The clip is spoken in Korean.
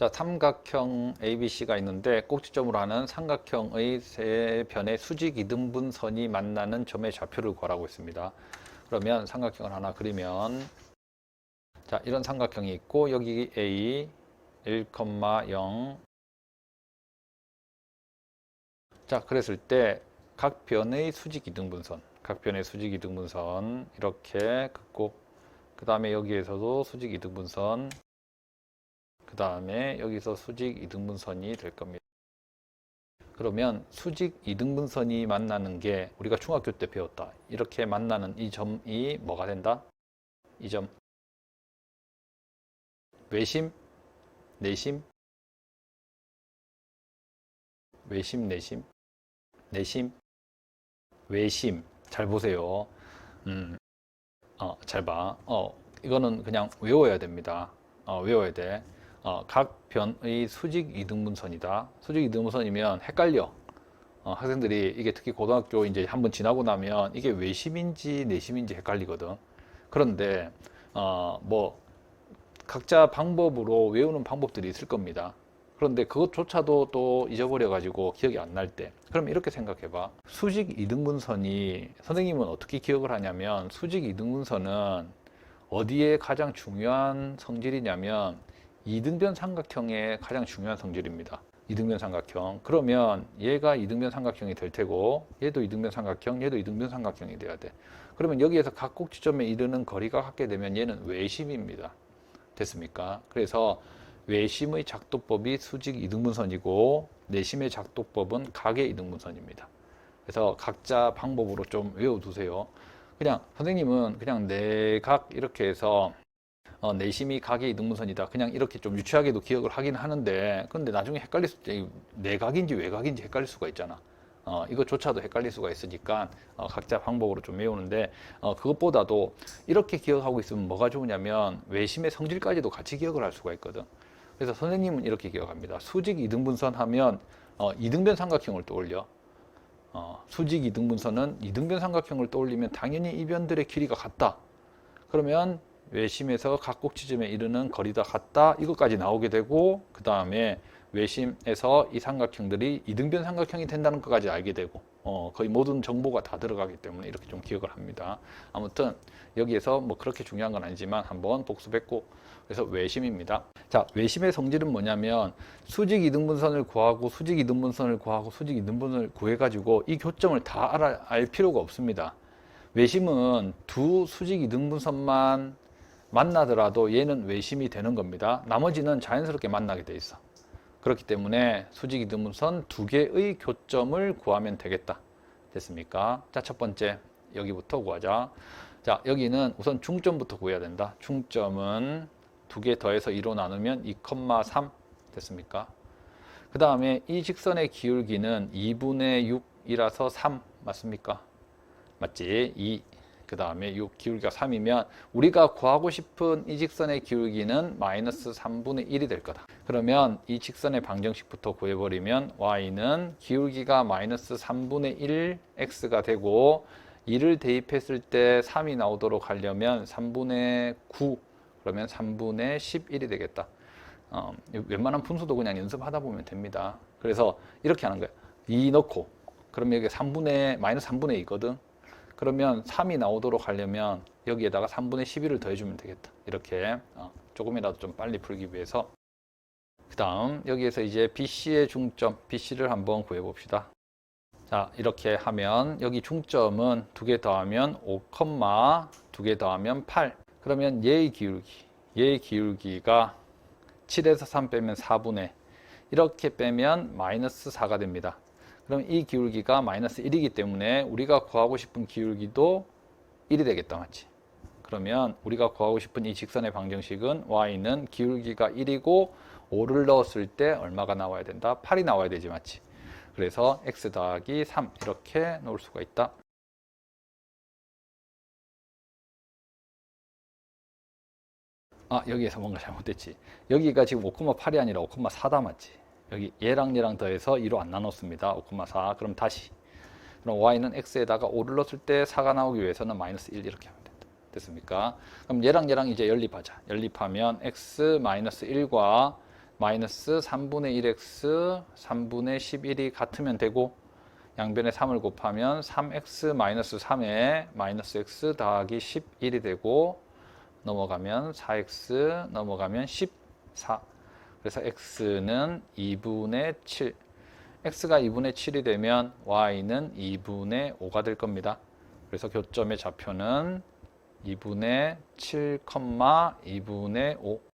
자, 삼각형 ABC가 있는데 꼭지점으로 하는 삼각형의 세 편의 수직 이등분 선이 만나는 점의 좌표를 구하라고 했습니다. 그러면 삼각형을 하나 그리면 자, 이런 삼각형이 있고 여기 A 1,0 자, 그랬을 때 각 변의 수직 이등분선, 각 변의 수직 이등분선 이렇게 긋고 그 다음에 여기에서도 수직 이등분선 그 다음에 여기서 수직 이등분선이 될 겁니다. 그러면 수직 이등분선이 만나는 게 우리가 중학교 때 배웠다. 이렇게 만나는 이 점이 뭐가 된다? 이 점. 외심, 내심, 외심, 내심, 내심, 외심. 잘 보세요. 음, 어, 잘 봐. 어, 이거는 그냥 외워야 됩니다. 어, 외워야 돼. 어, 각 변의 수직 이등분선이다. 수직 이등분선이면 헷갈려. 어, 학생들이 이게 특히 고등학교 이제 한번 지나고 나면 이게 외심인지 내심인지 헷갈리거든. 그런데 어, 뭐 각자 방법으로 외우는 방법들이 있을 겁니다. 그런데 그것조차도 또 잊어버려 가지고 기억이 안 날 때. 그럼 이렇게 생각해 봐. 수직 이등분선이 선생님은 어떻게 기억을 하냐면 수직 이등분선은 어디에 가장 중요한 성질이냐면 이등변 삼각형의 가장 중요한 성질입니다. 이등변 삼각형. 그러면 얘가 이등변 삼각형이 될 테고 얘도 이등변 삼각형, 얘도 이등변 삼각형이 돼야 돼. 그러면 여기에서 각 꼭지점에 이르는 거리가 같게 되면 얘는 외심입니다. 됐습니까? 그래서 외심의 작도법이 수직 이등분선이고 내심의 작도법은 각의 이등분선입니다. 그래서 각자 방법으로 좀 외워두세요. 그냥 선생님은 그냥 내각 이렇게 해서 어, 내심이 각의 이등분선이다. 그냥 이렇게 좀 유치하게도 기억을 하긴 하는데, 근데 나중에 헷갈릴 수, 때 내각인지 외각인지 헷갈릴 수가 있잖아. 어, 이것조차도 헷갈릴 수가 있으니까 어, 각자 방법으로 좀 외우는데 어, 그것보다도 이렇게 기억하고 있으면 뭐가 좋으냐면 외심의 성질까지도 같이 기억을 할 수가 있거든. 그래서 선생님은 이렇게 기억합니다. 수직 이등분선 하면 어, 이등변 삼각형을 떠올려. 어, 수직 이등분선은 이등변 삼각형을 떠올리면 당연히 이 변들의 길이가 같다. 그러면 외심에서 각 꼭지점에 이르는 거리가 같다. 이것까지 나오게 되고 그 다음에 외심에서 이 삼각형들이 이등변 삼각형이 된다는 것까지 알게 되고 어, 거의 모든 정보가 다 들어가기 때문에 이렇게 좀 기억을 합니다. 아무튼 여기에서 뭐 그렇게 중요한 건 아니지만 한번 복습했고 그래서 외심입니다. 자, 외심의 성질은 뭐냐면 수직 이등분선을 구하고 수직 이등분선을 구하고 수직 이등분선을 구해가지고 이 교점을 다 알아, 알 필요가 없습니다. 외심은 두 수직 이등분선만 만나더라도 얘는 외심이 되는 겁니다. 나머지는 자연스럽게 만나게 돼 있어. 그렇기 때문에 수직 이등분선 두 개의 교점을 구하면 되겠다. 됐습니까? 자, 첫 번째 여기부터 구하자. 자, 여기는 우선 중점부터 구해야 된다. 중점은 두 개 더해서 2로 나누면 2,3 됐습니까? 그 다음에 이 직선의 기울기는 2분의 6이라서 3 맞습니까? 맞지? 2. 그 다음에 6 기울기가 3이면 우리가 구하고 싶은 이 직선의 기울기는 마이너스 3분의 1이 될 거다. 그러면 이 직선의 방정식부터 구해버리면 y는 기울기가 마이너스 3분의 1 x가 되고 2를 대입했을 때 3이 나오도록 하려면 3분의 9 그러면 3분의 11이 되겠다. 어, 웬만한 분수도 그냥 연습하다 보면 됩니다. 그래서 이렇게 하는 거예요. 2 넣고 그러면 여기 3분의 마이너스 3분의 2거든. 그러면 3이 나오도록 하려면 여기에다가 3분의 11을 더해주면 되겠다. 이렇게 어, 조금이라도 좀 빨리 풀기 위해서 그 다음 여기에서 이제 BC의 중점 BC를 한번 구해봅시다. 자 이렇게 하면 여기 중점은 두 개 더하면 5, 두 개 더하면 8 그러면 얘의 기울기 얘의 기울기가 7에서 3 빼면 4분의 이렇게 빼면 마이너스 4가 됩니다. 그럼 이 기울기가 마이너스 1이기 때문에 우리가 구하고 싶은 기울기도 1이 되겠다 맞지? 그러면 우리가 구하고 싶은 이 직선의 방정식은 y는 기울기가 1이고 5를 넣었을 때 얼마가 나와야 된다? 8이 나와야 되지 맞지? 그래서 x 더하기 3 이렇게 놓을 수가 있다. 아 여기에서 뭔가 잘못됐지. 여기가 지금 5,8이 아니라 5,4다 맞지? 여기 얘랑 얘랑 더해서 2로 안 나눴습니다. 5,4 그럼 다시 그럼 y는 x에다가 5를 넣었을 때 4가 나오기 위해서는 마이너스 1 이렇게 하면 된다. 됐습니까? 그럼 얘랑 얘랑 이제 연립하자. 연립하면 x 마이너스 1과 마이너스 3분의 1x 3분의 11이 같으면 되고 양변에 3을 곱하면 3x 마이너스 3에 마이너스 x 더하기 11이 되고 넘어가면 4x 넘어가면 14 그래서 x는 2분의 7 x가 2분의 7이 되면 y는 2분의 5가 될 겁니다. 그래서 교점의 좌표는 2분의 7, 2분의 5